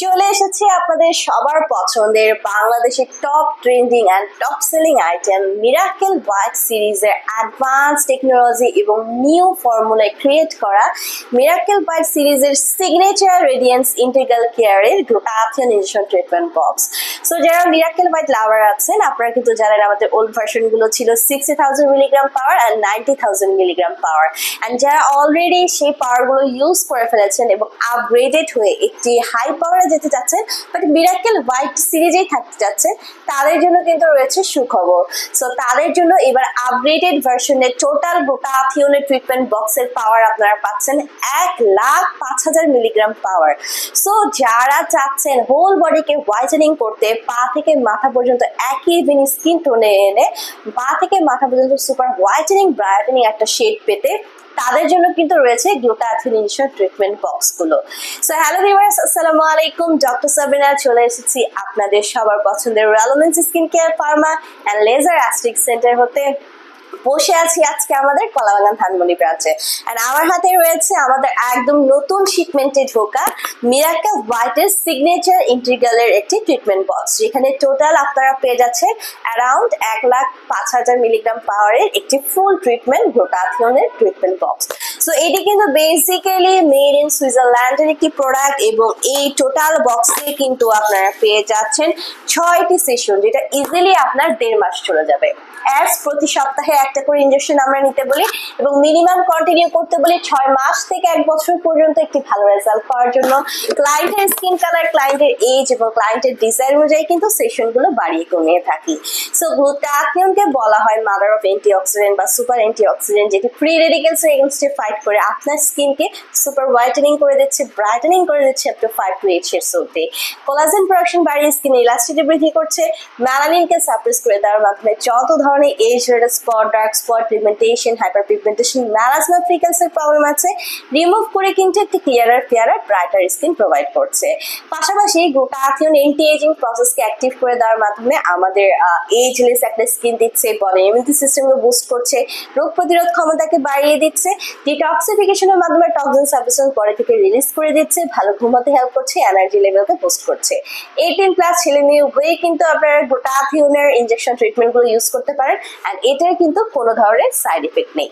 চলে এসেছি আপনাদের সবার পছন্দের বাংলাদেশের top trending and top selling item miracle white সিরিজের অ্যাডভান্স টেকনোলজি এবং নিউ ফর্মুলায় ক্রিয়েট করা মিরাকেল হোয়াইট সিরিজের সিগনেচার রেডিয়েন্স ইন্টিগ্রাল কেয়ারের glutathione injection treatment box so যারা মিরাকেল হোয়াইট লাভার আছেন, আপনারা কিন্তু জানেন আমাদের ওল্ড ভার্সনগুলো ছিল sixty thousand milligram power and ninety thousand milligram power and যারা অলরেডি সেই পাওয়ারগুলো ইউজ করে ফেলেছেন এবং আপগ্রেডেড হয়ে একটি হাই পাওয়ারে যেতে চাচ্ছেন বাট মিরাকেল হোয়াইট সিরিজেই থাকতে চাচ্ছেন তাদের জন্য কিন্তু রয়েছে সুখবর। সো তাদের জন্য এবার আপগ্রেডেড ভার্সনের টোটাল গ্লুটাথিওনের ট্রিটমেন্ট বক্সের পাওয়ার আপনারা পাচ্ছেন এক লাখ পাঁচ হাজার মিলিগ্রাম পাওয়ার সো যারা চাচ্ছেন হোল বডিকে হোয়াইটেনিং করতে, পা থেকে মাথা পর্যন্ত একই ইভিন স্কিন টোনে এনে, পা থেকে মাথা পর্যন্ত সুপার হোয়াইটেনিং ব্রাইটেনিং একটা শেড পেতে তাদের জন্য কিন্তু রয়েছে গ্লুটাথিনেশন ট্রিটমেন্ট বক্সগুলো সো হ্যালো ভিউয়ার্স আসসালামু আলাইকুম। ডক্টর সাবিনা, চলে এসেছি আপনাদের সবার পছন্দের রেলোমেন্স skin care pharma and laser aesthetic center হতে। বসে আছি আজকে আমাদের কলাবাগান ধানমন্ডি ব্রাঞ্চে আর আমার হাতে রয়েছে আমাদের একদম নতুন শিপমেন্টে ঢোকা মিরাক্কা হোয়াইটের সিগনেচার ইন্টিগ্রালের একটি ট্রিটমেন্ট বক্স যেখানে টোটাল আপনারা পেয়ে যাচ্ছেন অ্যারাউন্ড এক লাখ পাঁচ হাজার মিলিগ্রাম পাওয়ারের একটি ফুল ট্রিটমেন্ট গ্লুটাথিয়নের ট্রিটমেন্ট বক্স সো এটি কিন্তু বেসিক্যালি মেড ইন সুইজারল্যান্ডের একটি প্রোডাক্ট এবং এই টোটাল বক্সে কিন্তু আপনারা পেয়ে যাচ্ছেন ছয়টি সেশন যেটা ইজিলি আপনার দেড় মাস চলে যাবে। অ্যাজ প্রতি সপ্তাহে একটা করে ইনজেকশন আমরা নিতে বলি এবং মিনিমাম কন্টিনিউ করতে বলি ছয় মাস থেকে এক বছর পর্যন্ত একটি ভালো রেজাল্ট পাওয়ার জন্য। ক্লায়েন্টের স্কিন কালার ক্লায়েন্টের এজ এবং ক্লায়েন্টের ডিজাইন অনুযায়ী কিন্তু সেশনগুলো বাড়িয়ে কমিয়ে থাকি। সো গ্লুটাথিয়নকে বলা হয় মাদার অফ অ্যান্টিঅক্সিডেন্ট বা সুপার অ্যান্টিঅক্সিডেন্ট যেটি ফ্রি রেডিকেলস এগেনস্টে ফাইট করে, আপনার স্কিনকে সুপার হোয়াইটেনিং করে দিচ্ছে ব্রাইটেনিং করে দিচ্ছে up to five to eight years অব্দি কোলাজেন প্রোডাকশন বাড়িয়ে স্কিন ইলাস্টিটি বৃদ্ধি করছে ম্যালানিনকে সাপ্রেস করে দেওয়ার মাধ্যমে যত ধরনের age red spot dark spot pigmentation hyper pigmentation melasma ফ্রিকেন্সির problem আছে রিমুভ করে কিন্তু একটি clearer clearer brighter skin provide করছে। পাশাপাশি গ্লুটাথিয়ন এন্টি এজিং প্রসেসকে অ্যাক্টিভ করে দেওয়ার মাধ্যমে আমাদের এজলেস একটা স্কিন দিচ্ছে বডি ইমিউনিটি সিস্টেমকে বুস্ট করছে, রোগ প্রতিরোধ ক্ষমতাকে বাড়িয়ে দিচ্ছে ডিটক্সিফিকেশনের মাধ্যমে টক্সিন সাবস্টেন্স বডি থেকে রিলিজ করে দিচ্ছে, ভালো ঘুমাতে হেল্প করছে এনার্জি লেভেলকে বুস্ট করছে। এইটিন প্লাস ছেলে মেয়ে উভয়ই কিন্তু আপনারা গোটা থিউনের ইনজেকশন ট্রিটমেন্টগুলো ইউজ করতে পারেন অ্যান্ড এটার কিন্তু কোনো ধরনের সাইড এফেক্ট নেই।